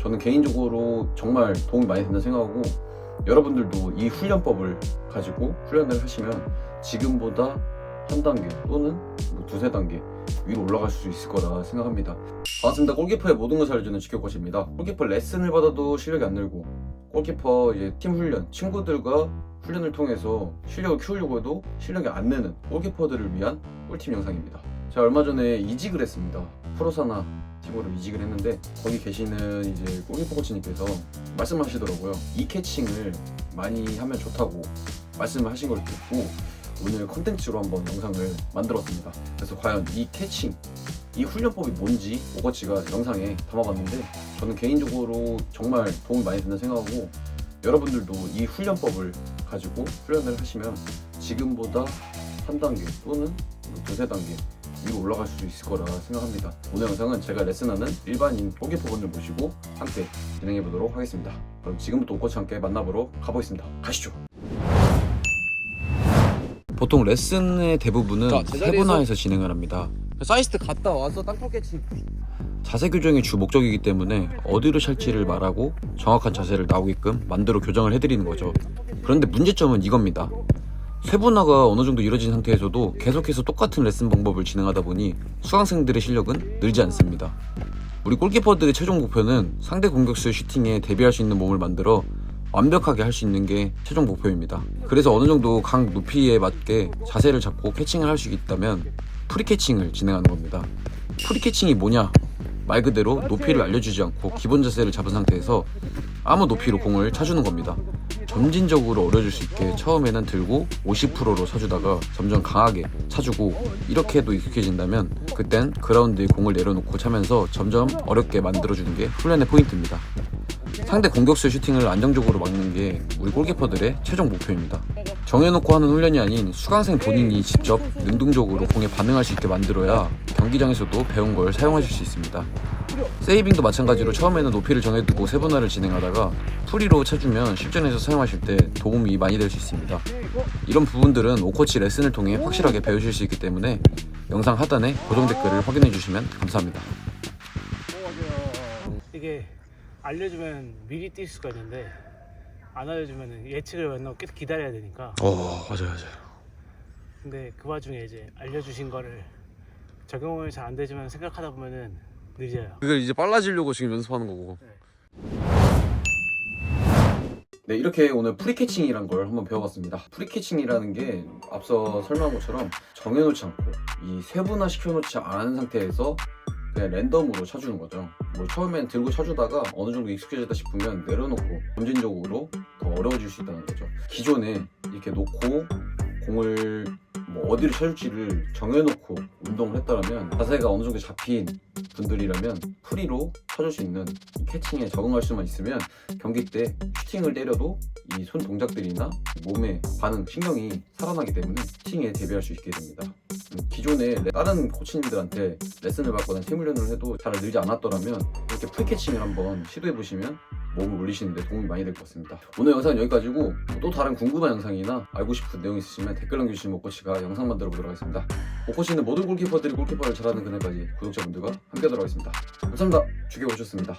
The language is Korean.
저는 개인적으로 정말 도움이 많이 된다 생각하고 여러분들도 이 훈련법을 가지고 훈련을 하시면 지금보다 한 단계 또는 뭐 두세 단계 위로 올라갈 수 있을 거라 생각합니다. 반갑습니다. 골키퍼의 모든 것을 알려주는 지켜것입니다. 골키퍼 레슨을 받아도 실력이 안 늘고 골키퍼 이제 팀 훈련 친구들과 훈련을 통해서 실력을 키우려고 해도 실력이 안 느는 골키퍼들을 위한 꿀팁 영상입니다. 제가 얼마 전에 이직을 했습니다. 프로사나 팀으로 이직을 했는데 거기 계시는 이제 골키퍼 코치님께서 말씀하시더라고요. 이 캐칭을 많이 하면 좋다고 말씀을 하신 걸 듣고 오늘 컨텐츠로 한번 영상을 만들었습니다. 그래서 과연 이 캐칭, 이 훈련법이 뭔지 오거치가 영상에 담아봤는데 저는 개인적으로 정말 도움이 많이 된다 생각하고 여러분들도 이 훈련법을 가지고 훈련을 하시면 지금보다 한 단계 또는 뭐 두세 단계 위로 올라갈 수 있을 거라 생각합니다. 오늘 영상은 제가 레슨하는 일반인 골키퍼분들 모시고 함께 진행해 보도록 하겠습니다. 그럼 지금부터 오코치 함께 만나보러 가보겠습니다. 가시죠. 보통 레슨의 대부분은 자, 제자리에서- 세분화해서 진행을 합니다. 사이스트 갔다 와서 땅볼 캐치 자세 교정이 주 목적이기 때문에 어디로 찰지를 말하고 정확한 자세를 나오게끔 만들어 교정을 해드리는 거죠. 그런데 문제점은 이겁니다. 세분화가 어느 정도 이루어진 상태에서도 계속해서 똑같은 레슨 방법을 진행하다 보니 수강생들의 실력은 늘지 않습니다. 우리 골키퍼들의 최종 목표는 상대 공격수의 슈팅에 대비할 수 있는 몸을 만들어 완벽하게 할 수 있는 게 최종 목표입니다. 그래서 어느 정도 각 높이에 맞게 자세를 잡고 캐칭을 할 수 있다면 프리캐칭을 진행하는 겁니다. 프리캐칭이 뭐냐? 말 그대로 높이를 알려주지 않고 기본 자세를 잡은 상태에서 아무 높이로 공을 차주는 겁니다. 점진적으로 어려질 수 있게 처음에는 들고 50%로 차주다가 점점 강하게 차주고 이렇게 해도 익숙해진다면 그땐 그라운드에 공을 내려놓고 차면서 점점 어렵게 만들어주는 게 훈련의 포인트입니다. 상대 공격수 슈팅을 안정적으로 막는 게 우리 골키퍼들의 최종 목표입니다. 정해놓고 하는 훈련이 아닌 수강생 본인이 직접 능동적으로 공에 반응할 수 있게 만들어야 경기장에서도 배운 걸 사용하실 수 있습니다. 세이빙도 마찬가지로 처음에는 높이를 정해두고 세분화를 진행하다가 프리로 쳐주면 실전에서 사용하실 때 도움이 많이 될 수 있습니다. 이런 부분들은 오코치 레슨을 통해 확실하게 배우실 수 있기 때문에 영상 하단에 고정 댓글을 확인해 주시면 감사합니다. 이게 알려주면 미리 뛸 수가 있는데 안 알려주면 예측을 맨날 계속 기다려야 되니까. 어 맞아요 맞아요. 근데 그 와중에 이제 알려주신 거를 적용을 잘 안 되지만 생각하다 보면은 늦어요. 그걸 이제 빨라지려고 지금 연습하는 거고. 네, 이렇게 오늘 프리캐칭이란 걸 한번 배워봤습니다. 프리캐칭이라는 게 앞서 설명한 것처럼 정해놓지 않고 이 세분화 시켜놓지 않은 상태에서 그냥 랜덤으로 쳐주는 거죠. 뭐 처음엔 들고 쳐주다가 어느 정도 익숙해졌다 싶으면 내려놓고 점진적으로 더 어려워질 수 있다는 거죠. 기존에 이렇게 놓고 공을 뭐 어디로 쳐줄지를 정해놓고 운동을 했다면 자세가 어느 정도 잡힌 분들이라면 프리로 쳐줄 수 있는 이 캐칭에 적응할 수만 있으면 경기 때 슈팅을 때려도 이 손 동작들이나 몸의 반응, 신경이 살아나기 때문에 슈팅에 대비할 수 있게 됩니다. 음, 기존에 레- 다른 코치님들한테 레슨을 받거나 팀 훈련을 해도 잘 늘지 않았더라면 이렇게 프리캐칭을 한번 시도해 보시면 몸을 올리시는데 도움이 많이 될 것 같습니다. 오늘 영상은 여기까지고 또 다른 궁금한 영상이나 알고 싶은 내용 있으시면 댓글 남겨주시면 오코치가 영상 만들어 보도록 하겠습니다. 오코치는 모든 골키퍼들이 골키퍼를 잘하는 그날까지 구독자분들과 함께 하도록 하겠습니다. 감사합니다. 주게 오셨습니다.